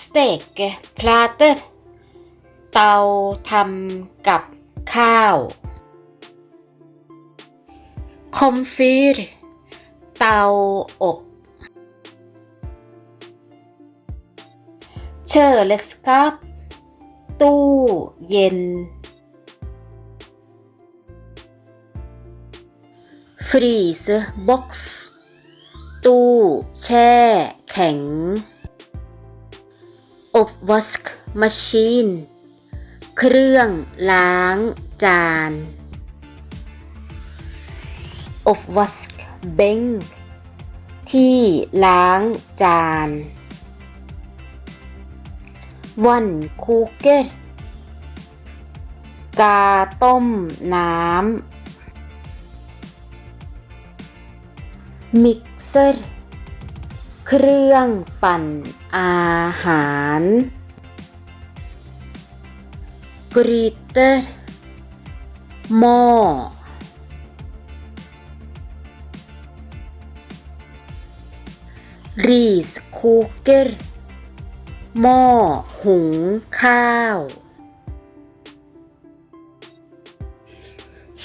สเต็กพลาเตอร์เตาทำกับข้าวคอมฟีร์เตาอบเชอร์เลสกับตู้เย็นฟรีซบ็อกซ์ตู้แช่แข็ง oppvask machine เครื่องล้างจาน oppvask benk ที่ล้างจานวันคูเกอร์กาต้มน้ำมิกเซอร์ เครื่องปั่นอาหารกรีเตอร์หม้อรีสคูเกอร์หม้อหุงข้าว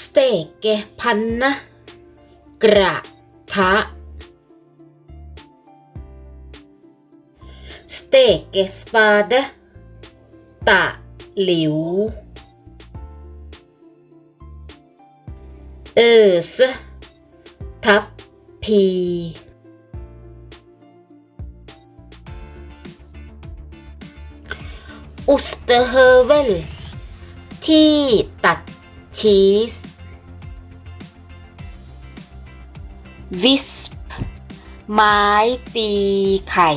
สเต็กเกพันนะกระทะ เต็กสปาดตะหลิวเออสทับพีอุสเตเฮเวลที่ตัดชีสวิสปไม้ตีไข่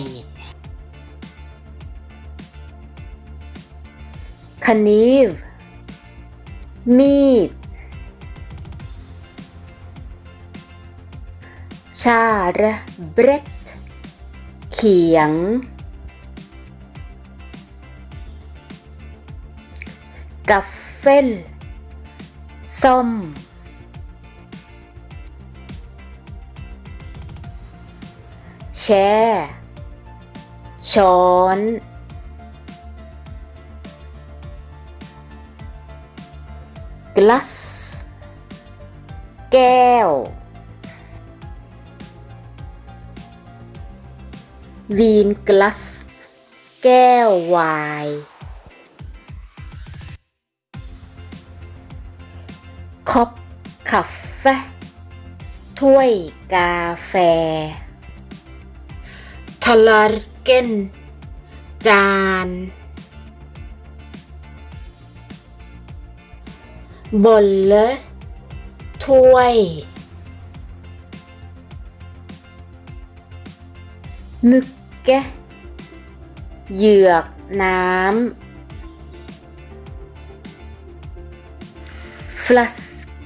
คนีฟมีด ชาระเบรดเขียง กัฟเฟลส้ม แช่ช้อน กลัสแก้ววีนกลัสแก้วไวน์คอปคาเฟ่ถ้วยกาแฟ ทลาร์เกนจาน บอลเลถ้วย มึกแกเหยือกน้ำ ฟลัส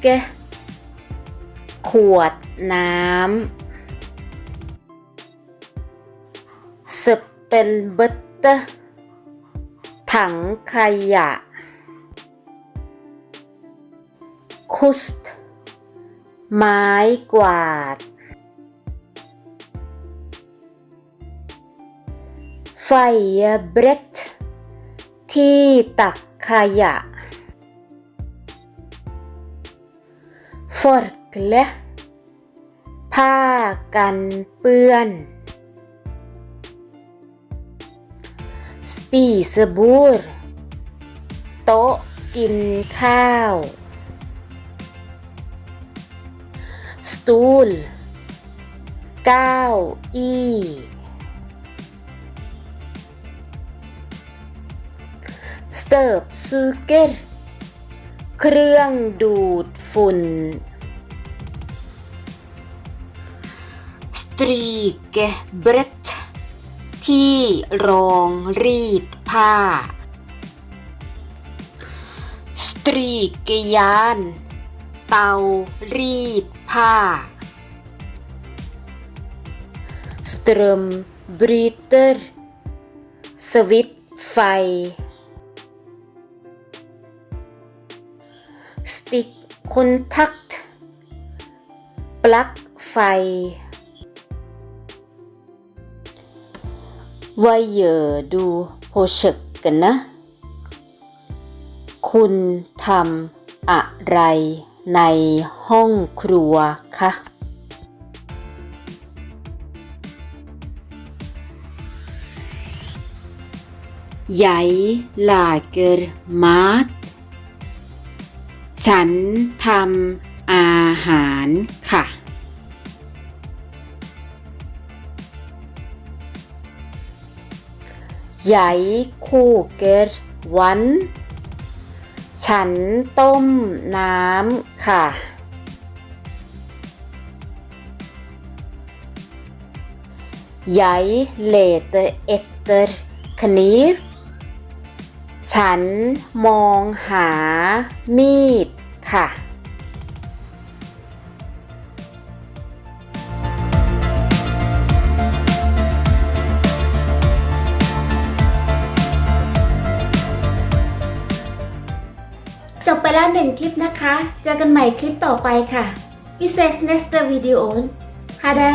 เกขวดน้ำสเปลเบตเตอร์ถังขยะ คุสต์ไม้กวาด ไฟเบรดที่ตักขยะฟอร์กและผ้ากันเปื้อนสปีสบูรโต๊ะกินข้าว สตูลเก้าอี้สเติร์บซูเกอร์เครื่องดูดฝุ่นสตรีกเบรดที่รองรีดผ้าสตรีกยาน เตารีด ผ้า สตรมบรีเตอร์สวิตไฟ สติกคอนทักต์ปลั๊กไฟว่าเยอดูโพชกกันนะ คุณทำอะไร ในห้องครัวคะ Jeg lager mat ฉันทำอาหารค่ะ Jeg koker vann ฉันต้มน้ำค่ะ Jeg leter etter kniv ฉันมองหามีดค่ะ หนึ่งคลิปนะคะ เจอกันใหม่คลิปต่อไปค่ะ We says next video ค่ะได้